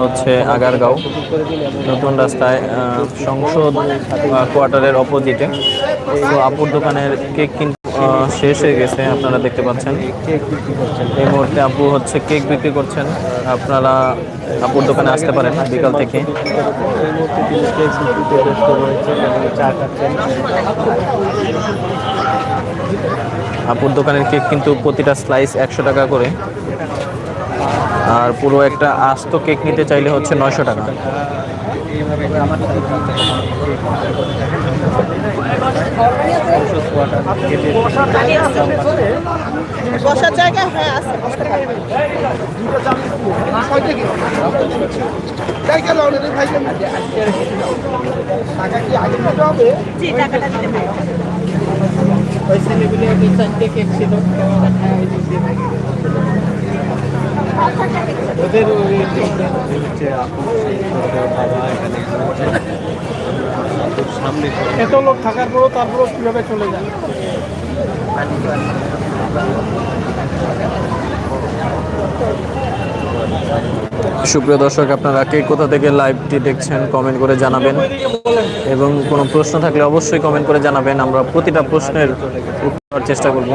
হচ্ছে আগারগাঁও, নতুন রাস্তায় সংসদ কোয়ার্টারের অপোজিটে। তো আপুর দোকানের কেক কিন্তু শেষ হয়ে গেছে, আপনারা দেখতে পাচ্ছেন। এই মুহূর্তে আপু হচ্ছে কেক বিক্রি করছেন। আপনারা আপুর দোকানে আসতে পারেন বিকাল থেকে। আপুর দোকানের কেক কিন্তু প্রতিটা স্লাইস একশো টাকা করে। আর পুরো একটা আস্ত কেক নিতে চাইলে হচ্ছে নয়শো টাকা। বসার জায়গা ওই ছেলেগুলি চারটে কেক ছিল ওদের সামনে এত লোক থাকার পরও তারপরও কীভাবে চলে যায়? সুপ্রিয় দর্শক আপনারা কে কোথা থেকে লাইভটি দেখছেন কমেন্ট করে জানাবেন। এবং কোনো প্রশ্ন থাকলে অবশ্যই কমেন্ট করে জানাবেন। আমরা প্রতিটা প্রশ্নের উত্তর চেষ্টা করব।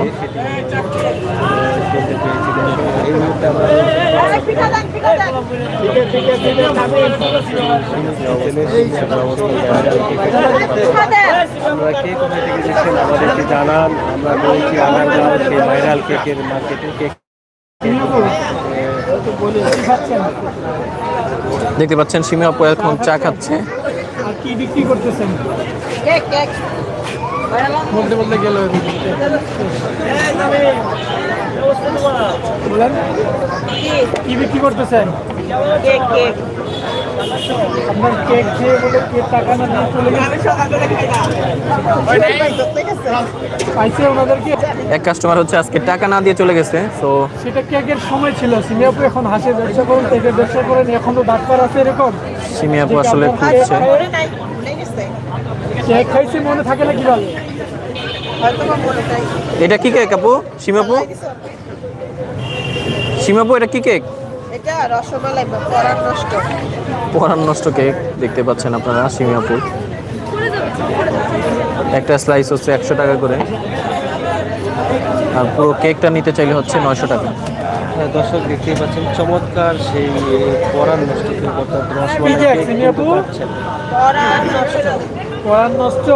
আমরা কে কোথায় থেকে দেখছেন আমাদেরকে জানান। আমরা রয়েছি আনারগাঁও সেই ভাইরাল কেকের মার্কেটে কেক। দেখতে পাচ্ছেন সিমি আপু এখন চা খাচ্ছে। কি বিক্রি করতেছেন? Cake cake. বলতে বলতে গেল বলেন। কি কি বিক্রি করতেছেন? Cake cake. আপনার কেক খেয়ে বলে কেক টাকা না দিয়ে চলে গেছে? পাইছে ওনাদেরকে? এক কাস্টমার হচ্ছে আজকে টাকা না দিয়ে চলে গেছে তো সেটা কেকের সময় ছিল সিমিয়াপু এখন হাসে ব্যবসা করেন কেকের ব্যবসা করেন এখন তো ডাক্তার আছে এরকম সিমি আপু আসলে খুঁজছে। গেছে। কেক খাইছে মনে থাকে না কীভাবে? হয়তো বা মনে নাই। এটা কি কেক আপু? সিমি আপু সিমি আপু এটা কি কেক? এটা রসমালাই বা পরাগ নষ্ট পরান নষ্ট কেক দেখতে পাচ্ছেন আপনারা সিমি আপুর একটা স্লাইস হচ্ছে একশো টাকা করে। আর পুরো কেকটা নিতে চাইলে হচ্ছে নয়শো টাকা। হ্যাঁ, দর্শক দেখতেই পাচ্ছেন চমৎকার সেই পরাণ নষ্ট কেক অর্থাৎ রসমালাই নষ্ট। পড়ার নষ্ট?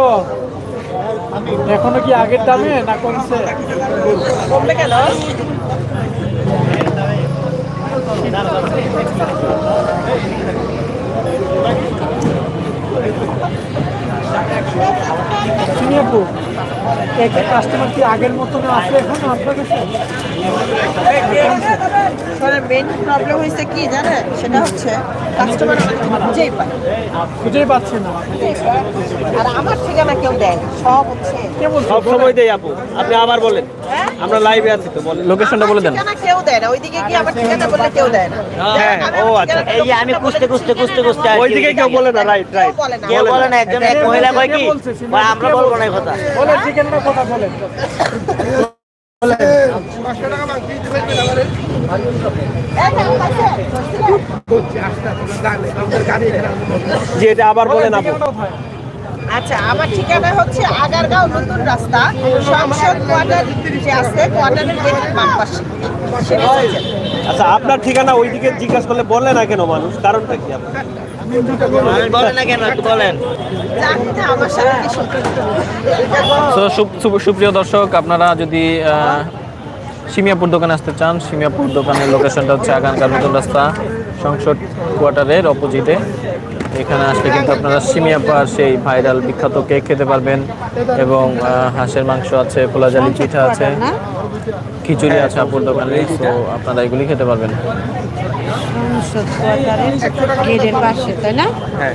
এখনও কি আগের দামে না কমছে? কমবে কেন? আপু কেকের কাস্টমার কি আগের মতন আছে এখন আপনার কাছে মেন প্রবলেম হয়েছে কি জানেন সেটা হচ্ছে কাস্টমার বুঝেই পায় খুঁজেই পাচ্ছে না আর আমার ঠিকানা কেউ দেয় না। সব হচ্ছে সব সময় দেই আপু আপনি আবার বলেন? আমরা লাইভে আছি তো বলেন। লোকেশনটা বলে দেন। কেউ দেয় না ওইদিকে কি আমার ঠিকানা বললে কেউ দেয় না। হ্যাঁ, ও আচ্ছা। এই যে আমি খুঁজতে খুঁজতে খুঁজতে খুঁজতে কি। ওইদিকে কেউ বলে না রাইট রাইট বলে না। কেউ বলে না একজন এক মহিলা কয় কি? ভাই, আমরা বলব না কথা। বলেন ঠিকানাটা কথা বলেন। যে এটা আবার বলেন আপু। ঠিকানাটা কোথায়? আচ্ছা আমার ঠিকানা হচ্ছে আগারগাঁও নতুন রাস্তা সংসদ কোয়ার্টার যে আছে কোয়ার্টারের গেটের বাম পাশে। আচ্ছা আপনার ঠিকানা ওইদিকে জিজ্ঞাসা করলে বলে না কেন মানুষ? কারণটা কি আপনার? সুপ্রিয় দর্শক আপনারা যদি আহ, সিমিয়াপুর দোকানে আসতে চান সিমিয়াপুর দোকানের লোকেশনটা হচ্ছে আগানকার নতুন রাস্তা সংসদ কোয়ার্টারের অপোজিটে এখানে আসলে কিন্তু আপনারা সিমিয়া সিমিয়াপার সেই ভাইরাল বিখ্যাত কেক খেতে পারবেন। এবং হাঁসের মাংস আছে পোলাজালি পিঠা আছে খিচুড়ি আছে আপুর দোকানে তো আপনারা এগুলি খেতে পারবেন। গেটের পাশে তাই না? হ্যাঁ।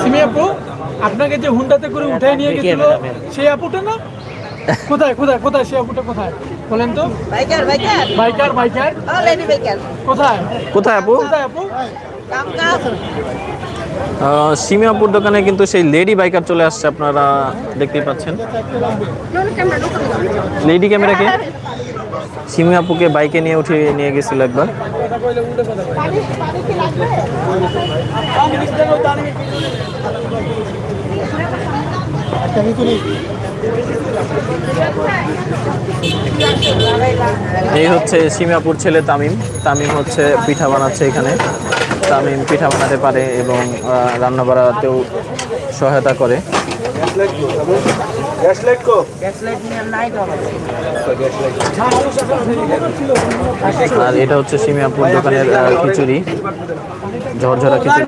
সিমি আপু আপনাকে যে হুন্ডাতে করে উঠাই নিয়ে গেছিল সেই আপুটা না? কোথায় কোথায় কোথায় সেই আপুটা কোথায়? বলেন তো। Biker biker. Biker biker. ও বাইকার। কোথায়? কোথায় আপু? কোথায় আপু? সিমিয়াপুর দোকানে কিন্তু সেই লেডি বাইকার চলে আসছে আপনারা দেখতেই পাচ্ছেন। লেডি ক্যামেরাকে সিমিয়াপুকে বাইকে নিয়ে উঠে নিয়ে গেছিল একবার। এই হচ্ছে সিমিয়াপুর ছেলে তামিম। তামিম হচ্ছে পিঠা বানাচ্ছে এখানে। তামিম পিঠা বানাতে পারে এবং রান্না বাড়াতেও সহায়তা করে। আর এটা হচ্ছে সিমিয়াপুর দোকানের আহ, খিচুড়ি। ঝরঝরা খিচুড়ি।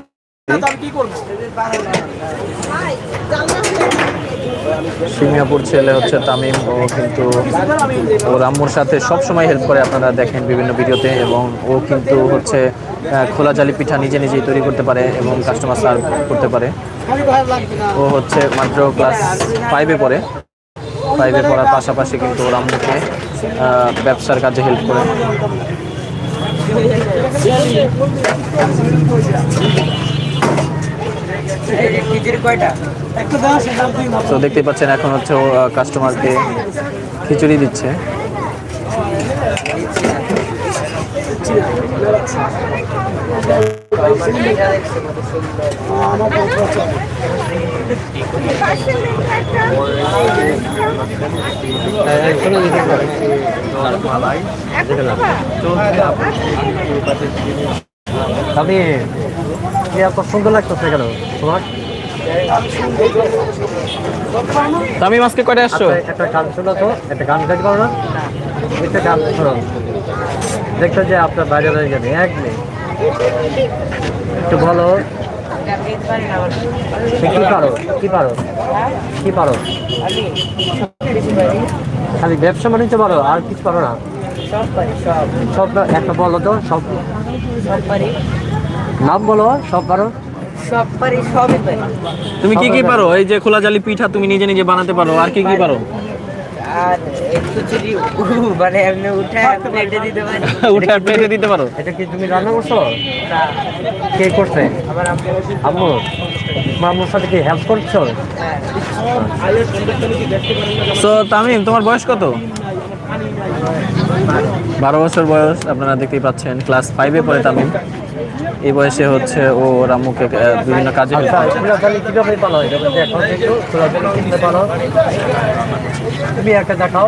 সিমিয়াপুর ছেলে হচ্ছে তামিম ও কিন্তু ও আম্মুর সাথে সবসময় হেল্প করে আপনারা দেখেন বিভিন্ন ভিডিওতে এবং ও কিন্তু হচ্ছে আহ, খোলা জালি পিঠা নিজে নিজেই তৈরি করতে পারে এবং কাস্টমার সার্ভ করতে পারে। ও হচ্ছে মাত্র ক্লাস ফাইভে পড়ে। ফাইভে পড়ার পাশাপাশি কিন্তু ওর আম্মুকে আহ, ব্যবসার কাজে হেল্প করে। তো দেখতে পাচ্ছেন এখন হচ্ছে ও কাস্টমারকে খিচুড়ি দিচ্ছে। আমি এত সুন্দর লাগতেছে কেন তোমার তামিম আজকে কয়টা আসছো? একটা গান শোনো তো, একটা গান গাইতে পারো না? একটা গান শোনো। দেখতে যে আপনার বাইরে বাইরে এক মিনিট। একটু বলো। কি পারো? কি পারো? কি পারো? খালি ব্যবসা বাণিজ্য পারো আর কিছু পারো না? সব। একটা বলো তো সব। নাম বলো সব পারো? সব পারি সবই পারি। তুমি কি কি পারো। এই যে খোলা জালি পিঠা তুমি নিজে নিজে বানাতে পারো আর কি কি পারো? আর একটু মানে এমনি উঠে প্লেটে দিতে পারি। উঠে প্লেটে দিতে পারো? এটা কি তুমি রান্না করছ? কে করছে? আমার আম্মু। সাথে কি হেল্প করছ? তো তামিম তোমার বয়স কত? বারো বছর বয়স আপনারা দেখতেই পাচ্ছেন ক্লাস ফাইভে পড়ে তামিম। এই বয়সে হচ্ছে ও রামুকে বিভিন্ন কাজে আচ্ছা তুমি একটা দেখাও।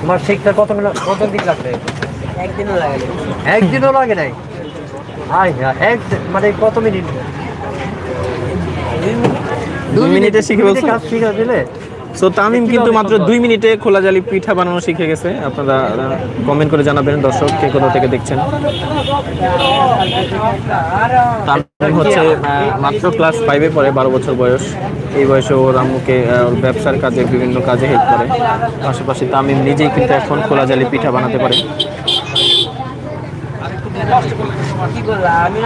তোমার শিখতে কত কত দিন লাগবে? একদিনও লাগে একদিনও লাগে নাই হ্যাঁ এক মানে কত মিনিট? দুই মিনিটে। শিখে বলছো? কাজ শিখে দিলে? সো তামিম কিন্তু মাত্র দুই মিনিটে খোলা জালি পিঠা বানানো শিখে গেছে আপনারা কমেন্ট করে জানাবেন দর্শক কে কোথা থেকে দেখছেন তামিম হচ্ছে মাত্র ক্লাস ফাইভে পড়ে বারো বছর বয়স এই বয়সে ওর আম্মুকে ওর ব্যবসার কাজে বিভিন্ন কাজে হেল্প করে পাশাপাশি তামিম নিজেই কিন্তু এখন খোলা জালি পিঠা বানাতে পারে আমি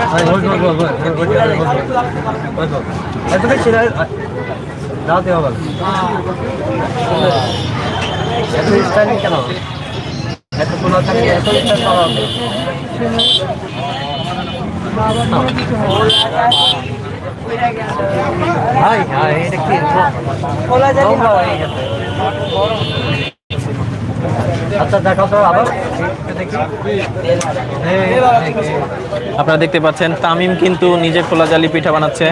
এত স্টাইলিং কেন? এত কোনো থাকে এত স্টাইল করা হবে হাই হাই এটা কি? নোংরা হয়ে গেছে। আচ্ছা দেখাও তো আবার। আপনারা দেখতে পাচ্ছেন তামিম কিন্তু নিজে খোলা জালি পিঠা বানাচ্ছে।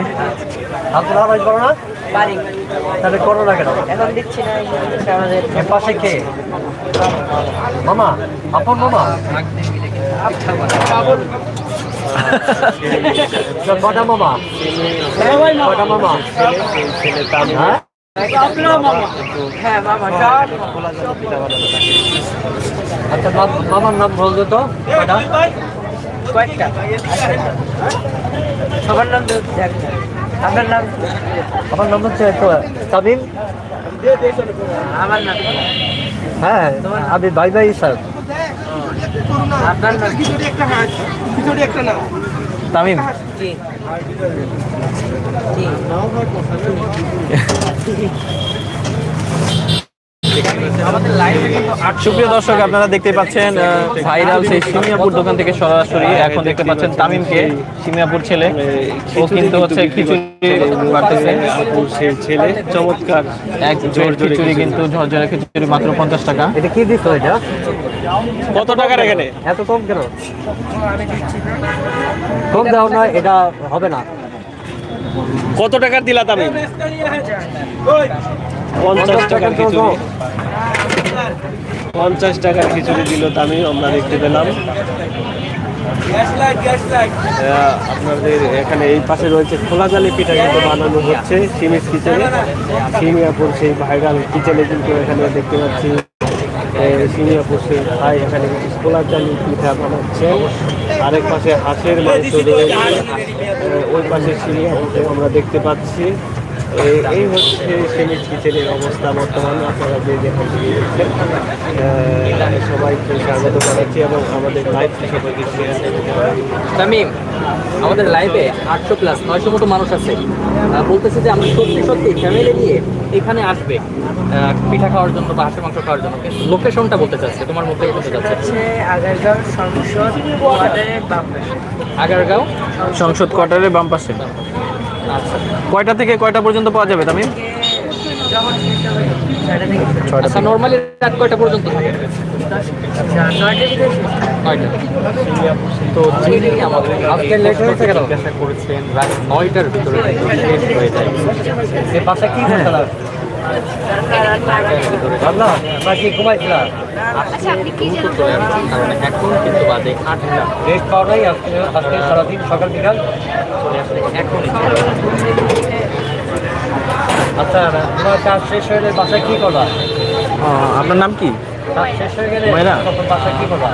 হাত ধরা করো না। পারি তাহলে করো না কেন? এখন দিচ্ছি না এর পাশে কে? মামা আপন মামা? কটা মামা? কটা মামা? হ্যাঁ? হ্যাঁ আচ্ছা মামার নাম বলতো তো? কটা? কয়েকটা। সবার নাম। আপনার নাম? আমার নাম হচ্ছে তামিম। হ্যাঁ আমি ভাই ভাই স্যার। তামিম। সুপ্রিয় দর্শক আপনারা দেখতে পাচ্ছেন ভাইরাল সেই সিমিয়াপুর দোকান থেকে সরাসরি। এখন দেখতে পাচ্ছেন তামিমকে সিমিয়াপুর ছেলে। ও কিন্তু হচ্ছে খিচুড়ি বাড়তেছে। সেই ছেলে চমৎকার। এক জোর খিচুড়ি কিন্তু ঝরঝরে খিচুড়ি মাত্র পঞ্চাশ টাকা। এটা কি দিচ্ছ এটা? কত টাকার এখানে? এত কম কেন? কম দাও না এটা হবে না। কত টাকার দিলা তামিম? পঞ্চাশ টাকার খিচুড়ি। পঞ্চাশ টাকার খিচুড়ি দিল তামিম আমরা দেখতে পেলাম। আপনাদের এখানে এই পাশে রয়েছে খোলা জালি পিঠা কিন্তু বানানো হচ্ছে সিমিস কিচেনে। সিমিয়াপুর সেই ভাইরাল কিচেনে কিন্তু এখানে দেখতে পাচ্ছি। সিমিয়াপুর সেই ভাই এখানে কিন্তু খোলা জালি পিঠা বানাচ্ছে। আরেক পাশে হাঁসের মাংস রয়েছে। ওই পাশে সিমিয়াপুরে আমরা দেখতে পাচ্ছি। এই- হচ্ছে সিমিস কিচেনের অবস্থা বর্তমানে আপনারা যে যেখান থেকে দেখছেন। সবাইকে স্বাগত জানাচ্ছি এবং আমাদের লাইভ সবাইকে শেয়ার তামিম আমাদের লাইভে আটশো প্লাস নয়শো মতো মানুষ আছে। বলতেছে যে আমরা সত্যি সত্যি ফ্যামিলি নিয়ে এখানে আসবে। পিঠা খাওয়ার জন্য বা হাঁসের মাংস খাওয়ার জন্য। লোকেশনটা বলতে চাচ্ছে তোমার মুখে বলতে চাচ্ছে আগারগাঁও সংসদ কোয়ার্টারের আগারগাঁও? সংসদ কোয়ার্টারের বাম পাশে। কয়টা থেকে কয়টা পর্যন্ত পাওয়া যাবে তামিম? আচ্ছা নর্মালি রাত কয়টা পর্যন্ত থাকে? তো যিনি আমাদের আজকে লেট হয়েছে কেন? করেছেন রাত নয়টার ভিতরে শেষ হয়ে যায়। সে কি করছিলাম ভাবনা বাকি ঘুমাইছিলাম? দ্রুত চলে আসছেন কারণ এখন কিন্তু বাজে আটটা রেস্ট পাওয়া নাই আজকে আজকে সারাদিন সকাল বিকাল। চলে আচ্ছা তোমার কাজ শেষ হয়ে গেলে বাসায় কি করবা? আপনার নাম কি? কাজ শেষ হয়ে গেলে ময়রা? বাসায় কি করবা?